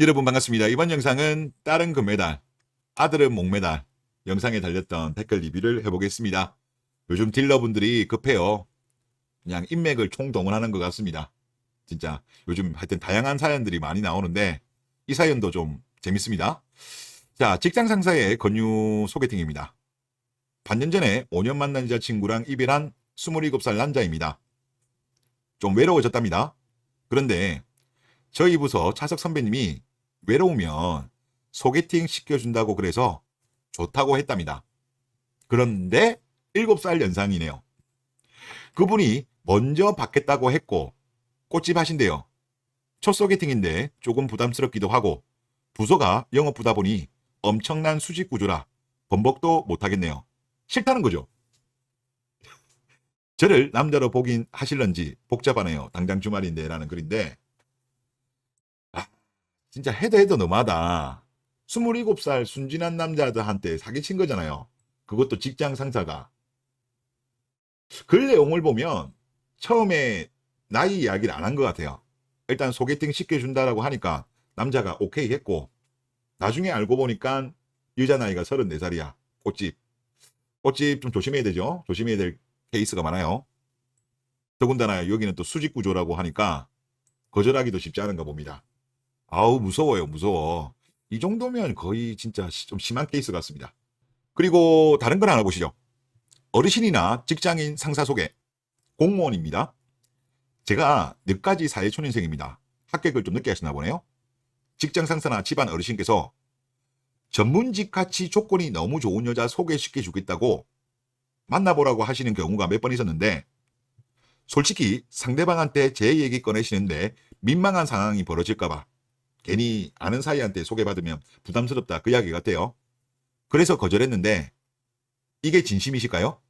여러분 반갑습니다. 이번 영상은 딸은 금메달, 아들은 목메달 영상에 달렸던 댓글 리뷰를 해보겠습니다. 요즘 딜러분들이 급해요. 그냥 인맥을 총동원하는 것 같습니다. 진짜 요즘 하여튼 다양한 사연들이 많이 나오는데 이 사연도 좀 재밌습니다. 자, 직장 상사의 권유 소개팅입니다. 반년 전에 5년 만난 여자친구랑 이별한 27살 남자입니다. 좀 외로워졌답니다. 그런데 저희 부서 차석 선배님이 외로우면 소개팅 시켜준다고 그래서 좋다고 했답니다. 그런데 7살 연상이네요. 그분이 먼저 받겠다고 했고 꽃집 하신대요. 첫 소개팅인데 조금 부담스럽기도 하고 부서가 영업부다 보니 엄청난 수직 구조라 번복도 못하겠네요. 싫다는 거죠. 저를 남자로 보긴 하실런지 복잡하네요. 당장 주말인데 라는 글인데 아, 진짜 해도 해도 너무하다. 27살 순진한 남자들한테 사기친 거잖아요. 그것도 직장 상사가. 글 내용을 보면 처음에 나이 이야기를 안 한 것 같아요. 일단 소개팅 시켜준다라고 하니까 남자가 오케이 했고 나중에 알고 보니까 여자 나이가 34살이야. 꽃집. 꽃집 좀 조심해야 되죠. 조심해야 될 케이스가 많아요. 더군다나 여기는 또 수직 구조라고 하니까 거절하기도 쉽지 않은가 봅니다. 아우 무서워요 무서워. 이 정도면 거의 진짜 시- 좀 심한 케이스 같습니다. 그리고 다른 걸 하나 보시죠. 어르신이나 직장인 상사 소개 공무원입니다. 제가 늦까지 사회초년생입니다. 합격을 좀 늦게 하시나 보네요. 직장 상사나 집안 어르신께서 전문직 같이 조건이 너무 좋은 여자 소개시켜 주겠다고 만나보라고 하시는 경우가 몇 번 있었는데 솔직히 상대방한테 제 얘기 꺼내시는데 민망한 상황이 벌어질까봐 괜히 아는 사이한테 소개받으면 부담스럽다 그 이야기 같아요. 그래서 거절했는데 이게 진심이실까요?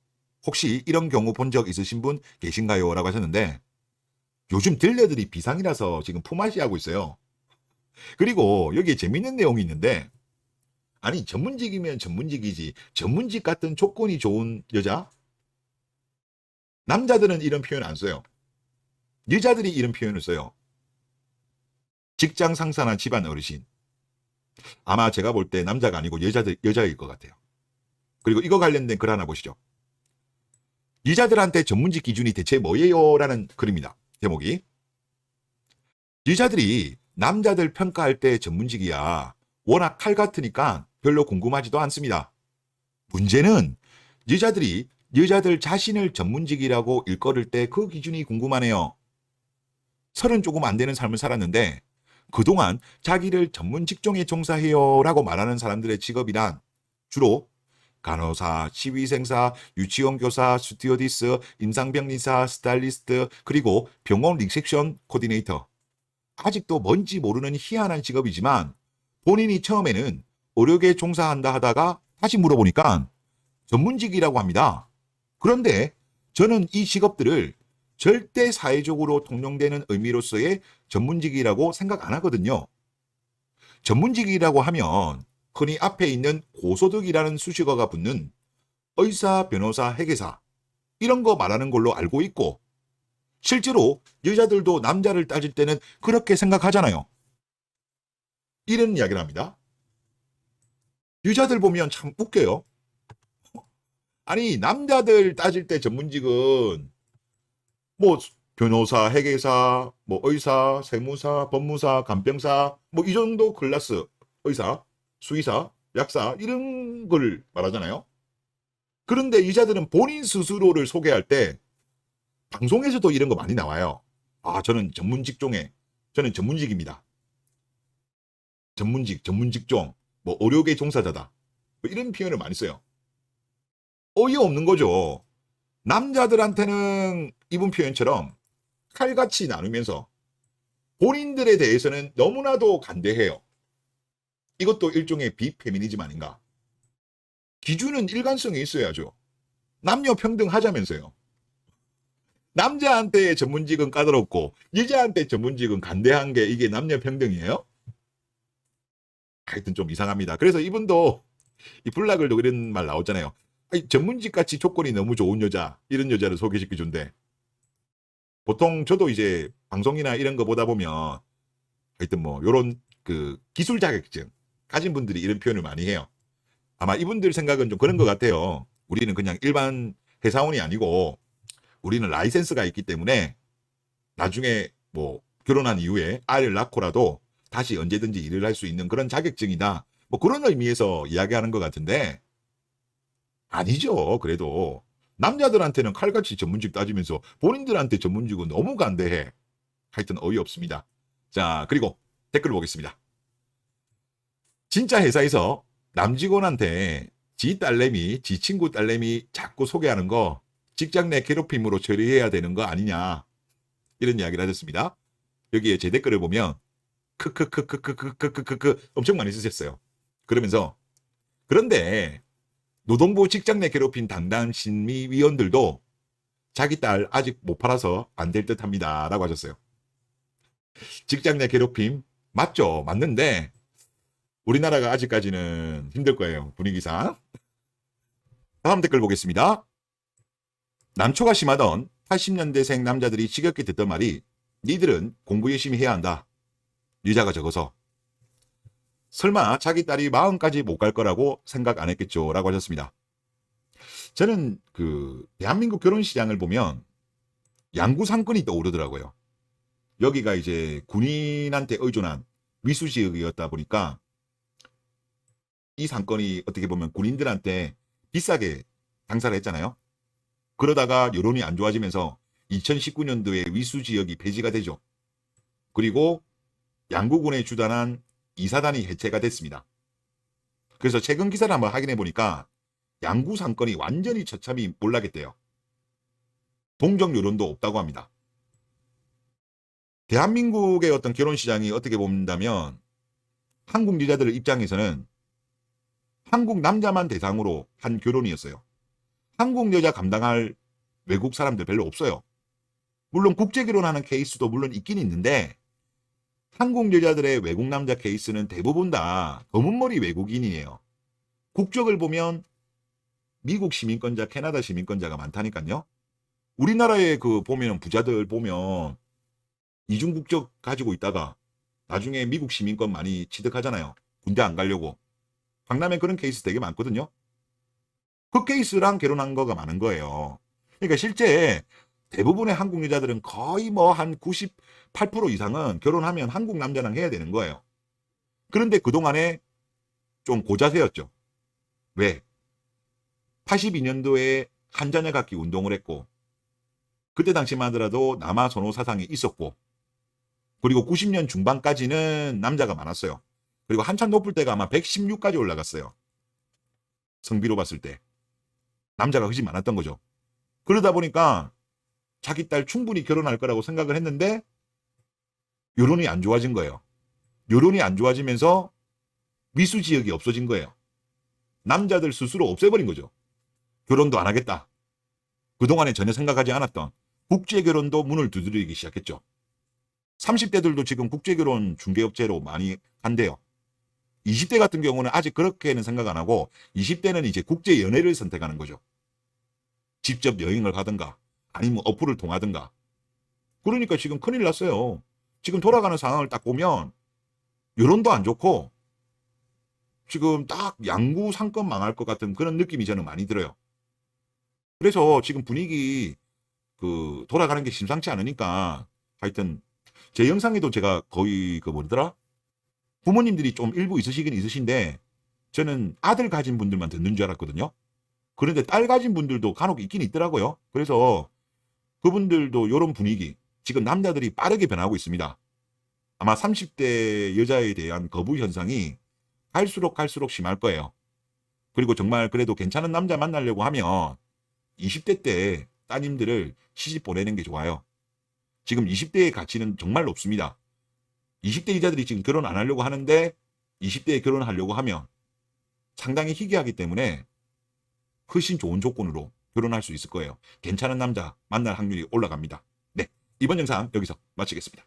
혹시 이런 경우 본 적 있으신 분 계신가요? 라고 하셨는데 요즘 딜러들이 비상이라서 지금 품앗이 하고 있어요. 그리고 여기에 재밌는 내용이 있는데 아니 전문직이면 전문직이지 전문직 같은 조건이 좋은 여자? 남자들은 이런 표현 안 써요. 여자들이 이런 표현을 써요. 직장 상사나 집안 어르신. 아마 제가 볼 때 남자가 아니고 여자들 여자일 것 같아요. 그리고 이거 관련된 글 하나 보시죠. 여자들한테 전문직 기준이 대체 뭐예요? 라는 글입니다. 제목이. 여자들이 남자들 평가할 때 전문직이야. 워낙 칼 같으니까 별로 궁금하지도 않습니다. 문제는 여자들이 여자들 자신을 전문직이라고 일컬을 때 그 기준이 궁금하네요. 서른 조금 안 되는 삶을 살았는데 그동안 자기를 전문 직종에 종사해요 라고 말하는 사람들의 직업이란 주로 간호사, 치위생사, 유치원 교사, 스튜어디스, 임상병리사, 스타일리스트, 그리고 병원 리셉션 코디네이터. 아직도 뭔지 모르는 희한한 직업이지만 본인이 처음에는 의료계 종사한다 하다가 다시 물어보니까 전문직이라고 합니다. 그런데 저는 이 직업들을 절대 사회적으로 통용되는 의미로서의 전문직이라고 생각 안 하거든요. 전문직이라고 하면 흔히 앞에 있는 고소득이라는 수식어가 붙는 의사, 변호사, 회계사 이런 거 말하는 걸로 알고 있고 실제로 여자들도 남자를 따질 때는 그렇게 생각하잖아요. 이런 이야기를 합니다. 여자들 보면 참 웃겨요. 아니 남자들 따질 때 전문직은 뭐 변호사, 회계사, 뭐 의사, 세무사, 법무사, 간병사 뭐 이 정도 클래스 의사, 수의사, 약사 이런 걸 말하잖아요. 그런데 여자들은 본인 스스로를 소개할 때 방송에서도 이런 거 많이 나와요. 아 저는 전문 직종에 저는 전문직입니다. 전문직, 전문 직종, 뭐 의료계 종사자다. 뭐 이런 표현을 많이 써요. 어이없는 거죠. 남자들한테는 이분 표현처럼 칼같이 나누면서 본인들에 대해서는 너무나도 간대해요. 이것도 일종의 비페미니즘 아닌가? 기준은 일관성이 있어야죠. 남녀 평등하자면서요. 남자한테 전문직은 까다롭고 여자한테 전문직은 간대한 게 이게 남녀 평등이에요? 하여튼 좀 이상합니다. 그래서 이분도 이 블락을도 이런 말 나오잖아요. 아니, 전문직 같이 조건이 너무 좋은 여자 이런 여자를 소개시켜 준대. 보통 저도 이제 방송이나 이런 거 보다 보면 하여튼 뭐 요런 그 기술 자격증 가진 분들이 이런 표현을 많이 해요. 아마 이분들 생각은 좀 그런 것 같아요. 우리는 그냥 일반 회사원이 아니고 우리는 라이센스가 있기 때문에 나중에 뭐 결혼한 이후에 아이를 낳고라도 다시 언제든지 일을 할 수 있는 그런 자격증이다. 뭐 그런 의미에서 이야기하는 것 같은데 아니죠. 그래도 남자들한테는 칼같이 전문직 따지면서 본인들한테 전문직은 너무 간대해. 하여튼 어이없습니다. 자, 그리고 댓글 보겠습니다. 진짜 회사에서 남직원한테 지 딸내미, 지 친구 딸내미 자꾸 소개하는 거 직장 내 괴롭힘으로 처리해야 되는 거 아니냐. 이런 이야기를 하셨습니다. 여기에 제 댓글을 보면 크크크크크크크크크 엄청 많이 쓰셨어요. 그러면서 그런데 노동부 직장 내 괴롭힘 담당 심의위원들도 자기 딸 아직 못 팔아서 안 될 듯 합니다. 라고 하셨어요. 직장 내 괴롭힘 맞죠? 맞는데 우리나라가 아직까지는 힘들 거예요. 분위기상. 다음 댓글 보겠습니다. 남초가 심하던 80년대생 남자들이 지겹게 듣던 말이 니들은 공부 열심히 해야 한다. 유자가 적어서 설마 자기 딸이 마흔까지 못 갈 거라고 생각 안 했겠죠 라고 하셨습니다. 저는 그 대한민국 결혼 시장을 보면 양구 상권이 떠오르더라고요. 여기가 이제 군인한테 의존한 위수 지역이었다 보니까 이 상권이 어떻게 보면 군인들한테 비싸게 장사를 했잖아요. 그러다가 여론이 안 좋아지면서 2019년도에 위수 지역이 폐지가 되죠. 그리고 양구군에 주단한 이사단이 해체가 됐습니다. 그래서 최근 기사를 한번 확인해 보니까 양구 상권이 완전히 처참히 몰락했대요. 동정 여론도 없다고 합니다. 대한민국의 어떤 결혼 시장이 어떻게 본다면 한국 여자들 입장에서는 한국 남자만 대상으로 한 결혼이었어요. 한국 여자 감당할 외국 사람들 별로 없어요. 물론 국제 결혼하는 케이스도 물론 있긴 있는데 한국 여자들의 외국 남자 케이스는 대부분 다 검은머리 외국인이에요. 국적을 보면 미국 시민권자, 캐나다 시민권자가 많다니까요. 우리나라에 그 보면 부자들 보면 이중 국적 가지고 있다가 나중에 미국 시민권 많이 취득하잖아요. 군대 안 가려고. 강남에 그런 케이스 되게 많거든요. 그 케이스랑 결혼한 거가 많은 거예요. 그러니까 실제 대부분의 한국 여자들은 거의 뭐 한 98% 이상은 결혼하면 한국 남자랑 해야 되는 거예요. 그런데 그동안에 좀 고자세였죠. 왜? 82년도에 한자녀 갖기 운동을 했고, 그때 당시만 하더라도 남아 선호 사상이 있었고, 그리고 90년 중반까지는 남자가 많았어요. 그리고 한참 높을 때가 아마 116까지 올라갔어요. 성비로 봤을 때. 남자가 훨씬 많았던 거죠. 그러다 보니까 자기 딸 충분히 결혼할 거라고 생각을 했는데 여론이 안 좋아진 거예요. 여론이 안 좋아지면서 미수 지역이 없어진 거예요. 남자들 스스로 없애버린 거죠. 결혼도 안 하겠다. 그동안에 전혀 생각하지 않았던 국제 결혼도 문을 두드리기 시작했죠. 30대들도 지금 국제 결혼 중개업체로 많이 한대요. 20대 같은 경우는 아직 그렇게는 생각 안 하고 20대는 이제 국제 연애를 선택하는 거죠. 직접 여행을 가든가 아니면 어플을 통하든가. 그러니까 지금 큰일 났어요. 지금 돌아가는 상황을 딱 보면 여론도 안 좋고 지금 딱 양구 상권 망할 것 같은 그런 느낌이 저는 많이 들어요. 그래서 지금 분위기 그 돌아가는 게 심상치 않으니까 하여튼 제 영상에도 제가 거의 그 뭐더라 부모님들이 좀 일부 있으시긴 있으신데 저는 아들 가진 분들만 듣는 줄 알았거든요. 그런데 딸 가진 분들도 간혹 있긴 있더라고요. 그래서 그분들도 이런 분위기 지금 남자들이 빠르게 변하고 있습니다. 아마 30대 여자에 대한 거부 현상이 갈수록 갈수록 심할 거예요. 그리고 정말 그래도 괜찮은 남자 만나려고 하면 20대 때 따님들을 시집 보내는 게 좋아요. 지금 20대의 가치는 정말 높습니다. 20대 여자들이 지금 결혼 안 하려고 하는데 20대에 결혼하려고 하면 상당히 희귀하기 때문에 훨씬 좋은 조건으로 결혼할 수 있을 거예요. 괜찮은 남자 만날 확률이 올라갑니다. 네. 이번 영상 여기서 마치겠습니다.